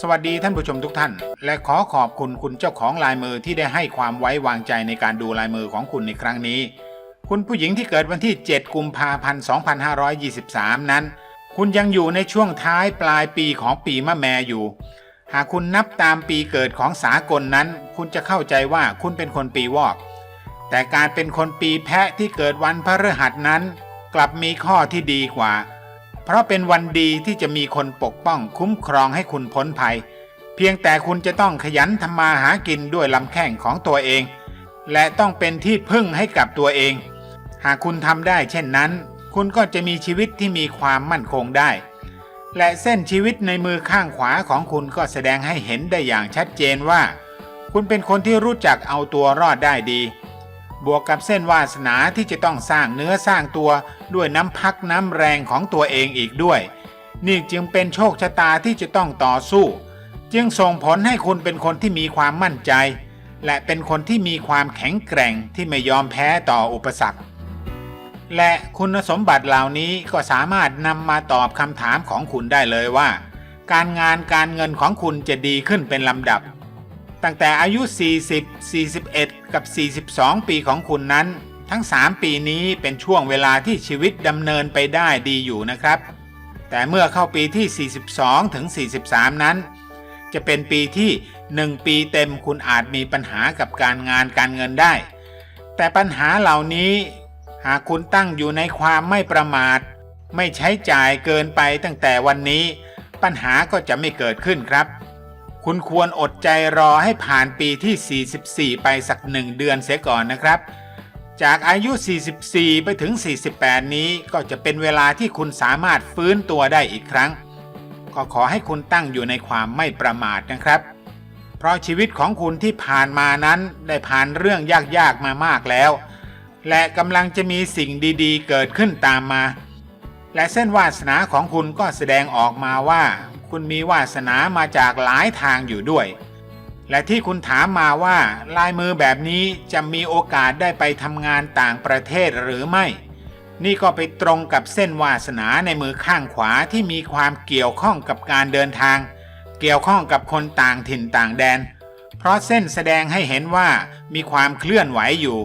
สวัสดีท่านผู้ชมทุกท่าน และขอขอบคุณคุณเจ้าของลายมือที่ได้ให้ความไว้วางใจในการดูลายมือของคุณในครั้งนี้ คุณผู้หญิงที่เกิดวันที่ 7 กุมภาพันธ์ 2523 นั้น คุณยังอยู่ในช่วงท้ายปลายปีของปีมะแมอยู่ หากคุณนับตามปีเกิดของสากลนั้น คุณจะเข้าใจว่าคุณเป็นคนปีวอก แต่การเป็นคนปีแพะที่เกิดวันพฤหัสนั้น กลับมีข้อที่ดีกว่า เพราะเป็นวันดีที่จะมีคนปกป้องคุ้มครองให้คุณพ้นภัย เพียงแต่คุณจะต้องขยันทำมาหากินด้วยลำแข้งของตัวเอง และต้องเป็นที่พึ่งให้กับตัวเอง หากคุณทำได้เช่นนั้น คุณก็จะมีชีวิตที่มีความมั่นคงได้ และเส้นชีวิตในมือข้างขวาของคุณก็แสดงให้เห็นได้อย่างชัดเจนว่า คุณเป็นคนที่รู้จักเอาตัวรอดได้ดี บวกกับเส้นวาสนาที่จะต้องสร้างเนื้อสร้างตัวด้วยน้ำพักน้ำแรงของตัวเองอีกด้วย นี่จึงเป็นโชคชะตาที่จะต้องต่อสู้ จึงส่งผลให้คุณเป็นคนที่มีความมั่นใจ และเป็นคนที่มีความแข็งแกร่งที่ไม่ยอมแพ้ต่ออุปสรรค และคุณสมบัติเหล่านี้ก็สามารถนำมาตอบคำถามของคุณได้เลยว่า การงานการเงินของคุณจะดีขึ้นเป็นลำดับ ตั้งแต่อายุ 40 41 กับ 42 ปีของคุณนั้น ทั้ง 3 ปีนี้เป็นช่วงเวลาที่ชีวิตดำเนินไปได้ดีอยู่นะครับ แต่เมื่อเข้าปีที่ 42 ถึง 43 นั้น จะเป็นปีที่ 1 ปีเต็มคุณอาจมีปัญหากับการงานการเงินได้ แต่ปัญหาเหล่านี้ หากคุณตั้งอยู่ในความไม่ประมาท ไม่ใช้จ่ายเกินไปตั้งแต่วันนี้ ปัญหาก็จะไม่เกิดขึ้นครับ คุณควรอดใจรอให้ผ่านปีที่ 44 ไปสักหนึ่งเดือนเสียก่อนนะครับ จากอายุ 44 ไปถึง 48 นี้ก็จะเป็นเวลาที่คุณสามารถฟื้นตัวได้อีกครั้ง ก็ขอให้คุณตั้งอยู่ในความไม่ประมาทนะครับ เพราะชีวิตของคุณที่ผ่านมานั้นได้ผ่านเรื่องยากๆมามากแล้ว และกำลังจะมีสิ่งดีๆ เกิดขึ้นตามมา และเส้นวาสนาของคุณก็แสดงออกมาว่า คุณมีวาสนามาจากหลายทางอยู่ด้วย และที่คุณถามมาว่าลายมือแบบนี้จะมีโอกาสได้ไปทำงานต่างประเทศหรือไม่ นี่ก็ไปตรงกับเส้นวาสนาในมือข้างขวาที่มีความเกี่ยวข้องกับการเดินทาง เกี่ยวข้องกับคนต่างถิ่นต่างแดน เพราะเส้นแสดงให้เห็นว่ามีความเคลื่อนไหวอยู่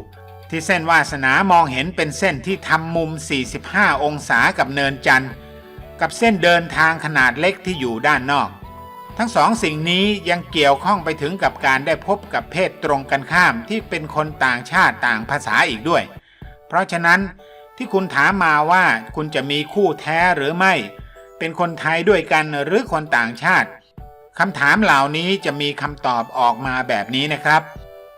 ที่เส้นวาสนามองเห็นเป็นเส้นที่ทำมุม 45 องศากับเนินจันทร์ กับเส้นเดินทางขนาดเล็กที่อยู่ด้านนอก ทั้งสองสิ่งนี้ยังเกี่ยวข้องไปถึงกับการได้พบกับเพศตรงกันข้ามที่เป็นคนต่างชาติต่างภาษาอีกด้วย เพราะฉะนั้นที่คุณถามมาว่าคุณจะมีคู่แท้หรือไม่ เป็นคนไทยด้วยกันหรือคนต่างชาติคำถามเหล่านี้จะมีคำตอบออกมาแบบนี้นะครับ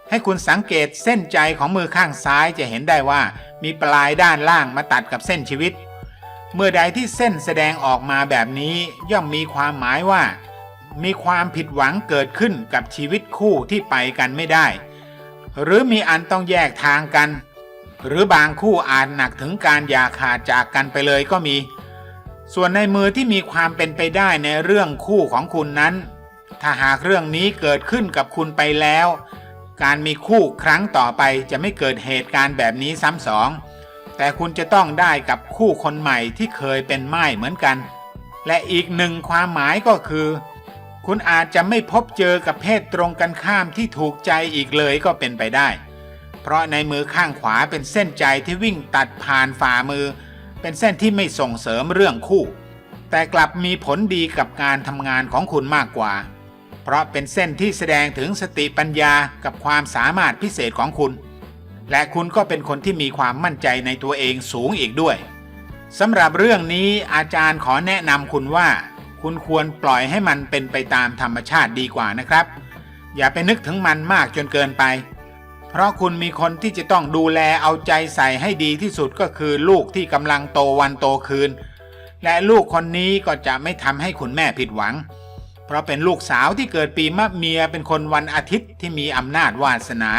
ให้คุณสังเกตเส้นใจของมือข้างซ้ายจะเห็นได้ว่า มีปลายด้านล่างมาตัดกับเส้นชีวิต เมื่อใดที่เส้นแสดงออกมาแบบนี้ย่อมมีความหมายว่า มีความผิดหวังเกิดขึ้นกับชีวิตคู่ที่ไปกันไม่ได้ หรือมีอันต้องแยกทางกัน หรือบางคู่อาจหนักถึงการอย่าขาดจากกันไปเลยก็มี ส่วนในมือที่มีความเป็นไปได้ในเรื่องคู่ของคุณนั้น ถ้าหากเรื่องนี้เกิดขึ้นกับคุณไปแล้ว การมีคู่ครั้งต่อไปจะไม่เกิดเหตุการณ์แบบนี้ซ้ำสอง แต่คุณจะต้องได้กับคู่คนใหม่ที่เคยเป็นไม้เหมือนกัน และอีกหนึ่งความหมายก็คือ คุณอาจจะไม่พบเจอกับเพศตรงกันข้ามที่ถูกใจอีกเลยก็เป็นไปได้ เพราะในมือข้างขวาเป็นเส้นใจที่วิ่งตัดผ่านฝ่ามือ เป็นเส้นที่ไม่ส่งเสริมเรื่องคู่ แต่กลับมีผลดีกับการทำงานของคุณมากกว่า เพราะเป็นเส้นที่แสดงถึงสติปัญญากับความสามารถพิเศษของคุณ และคุณก็เป็นคนที่มีความมั่นใจในตัวเองสูงอีกด้วยสำหรับเรื่องนี้อาจารย์ขอแนะนำคุณว่า คุณควรปล่อยให้มันเป็นไปตามธรรมชาติดีกว่านะครับ อย่าไปนึกถึงมันมากจนเกินไป เพราะคุณมีคนที่จะต้องดูแลเอาใจใส่ให้ดีที่สุดก็คือลูกที่กำลังโตวันโตคืน และลูกคนนี้ก็จะไม่ทำให้คุณแม่ผิดหวัง เพราะเป็นลูกสาวที่เกิดปีมะเมียเป็นคนวันอาทิตย์ที่มีอำนาจวาสนา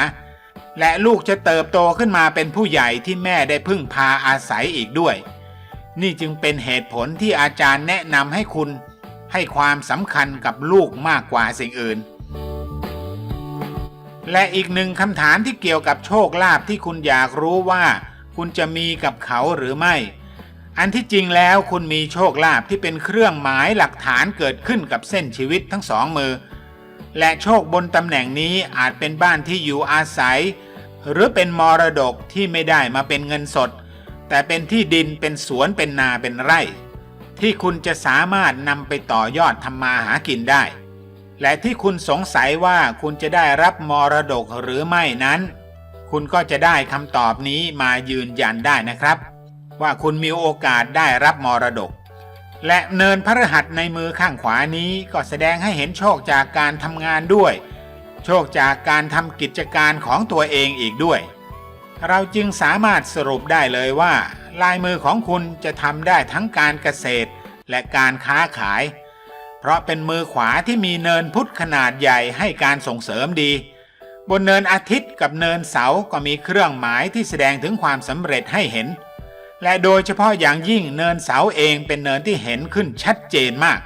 และลูกจะเติบโตขึ้นมาเป็นผู้ใหญ่ที่แม่ได้พึ่งพาอาศัยอีกด้วย นี่จึงเป็นเหตุผลที่อาจารย์แนะนำให้คุณ ให้ความสำคัญกับลูกมากกว่าสิ่งอื่น และอีกหนึ่งคำถามที่เกี่ยวกับโชคลาภที่คุณอยากรู้ว่าคุณจะมีกับเขาหรือไม่ อันที่จริงแล้วคุณมีโชคลาภที่เป็นเครื่องหมายหลักฐานเกิดขึ้นกับเส้นชีวิตทั้งสองมือ และโชคบนตำแหน่งนี้อาจเป็นบ้านที่อยู่อาศัย หรือเป็นมรดกที่ไม่ได้มาเป็นเงินสด แต่เป็นที่ดินเป็นสวนเป็นนาเป็นไร่ ที่คุณจะสามารถนำไปต่อยอดทำมาหากินได้ และที่คุณสงสัยว่าคุณจะได้รับมรดกหรือไม่นั้น คุณก็จะได้คำตอบนี้มายืนยันได้นะครับ ว่าคุณมีโอกาสได้รับมรดก และเนินพระหัสในมือข้างขวานี้ก็แสดงให้เห็นโชคจากการทำงานด้วย โชคจากการทำกิจการของตัวเองอีกด้วย เราจึงสามารถสรุปได้เลยว่า ลายมือของคุณจะทำได้ทั้งการเกษตรและการค้าขาย เพราะเป็นมือขวาที่มีเนินพุทธขนาดใหญ่ให้การส่งเสริมดี บนเนินอาทิตย์กับเนินเสาก็มีเครื่องหมายที่แสดงถึงความสำเร็จให้เห็น และโดยเฉพาะอย่างยิ่งเนินเสาเองเป็นเนินที่เห็นขึ้นชัดเจนมาก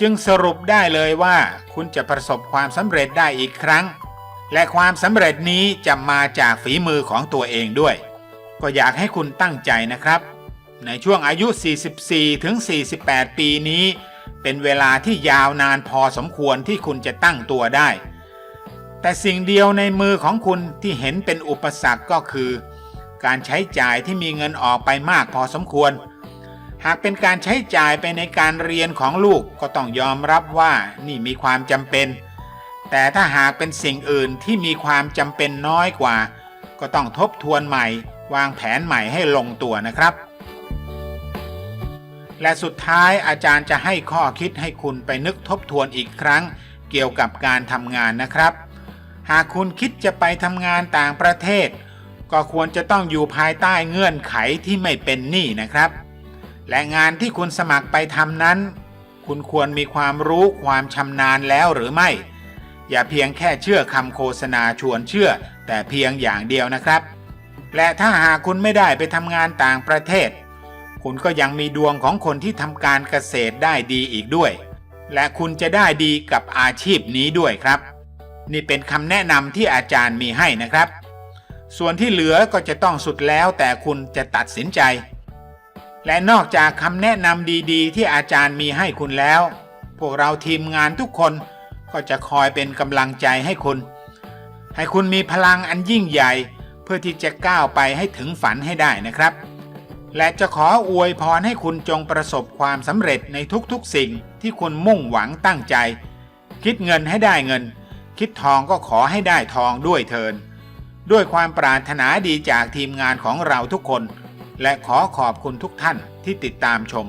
จึงสรุปได้เลยว่าคุณจะประสบความสำเร็จได้อีกครั้ง และความสำเร็จนี้จะมาจากฝีมือของตัวเองด้วย ก็อยากให้คุณตั้งใจนะครับ ในช่วงอายุ 44 ถึง 48 ปีนี้ เป็นเวลาที่ยาวนานพอสมควรที่คุณจะตั้งตัวได้ แต่สิ่งเดียวในมือของคุณที่เห็นเป็นอุปสรรคก็คือ การใช้จ่ายที่มีเงินออกไปมากพอสมควร หากเป็นการใช้จ่ายไปในการเรียนของลูกก็ต้องยอมรับว่านี่มีความจำเป็น แต่ถ้าหากเป็นสิ่งอื่นที่มีความจำเป็นน้อยกว่า ก็ต้องทบทวนใหม่ วางแผนใหม่ให้ลงตัวนะครับ และสุดท้ายอาจารย์จะให้ข้อคิดให้คุณไปนึกทบทวนอีกครั้ง เกี่ยวกับการทำงานนะครับ หากคุณคิดจะไปทำงานต่างประเทศ ก็ควรจะต้องอยู่ภายใต้เงื่อนไขที่ไม่เป็นหนี้นะครับ และงานที่คุณสมัครไปทำนั้น คุณควรมีความรู้ความชำนาญแล้วหรือไม่ อย่าเพียงแค่เชื่อคำโฆษณาชวนเชื่อ แต่เพียงอย่างเดียวนะครับ และถ้าหากคุณไม่ได้ไปทำงานต่างประเทศ คุณก็ยังมีดวงของคนที่ทำการเกษตรได้ดีอีกด้วย และคุณจะได้ดีกับอาชีพนี้ด้วยครับ นี่เป็นคำแนะนำที่อาจารย์มีให้นะครับ ส่วนที่เหลือก็จะต้องสุดแล้วแต่คุณจะตัดสินใจ และนอกจากคำแนะนำดีๆ ที่อาจารย์มีให้คุณแล้ว พวกเราทีมงานทุกคนก็จะคอยเป็นกำลังใจให้คุณ ให้คุณมีพลังอันยิ่งใหญ่ เพื่อที่จะก้าวไปให้ถึงฝันให้ได้นะครับ และจะขออวยพรให้คุณจงประสบความสำเร็จในทุกๆสิ่งที่คุณมุ่งหวังตั้งใจ คิดเงินให้ได้เงิน คิดทองก็ขอให้ได้ทองด้วยเทิน ด้วยความปรารถนาดีจากทีมงานของเราทุกคน และขอขอบคุณทุกท่านที่ติดตามชม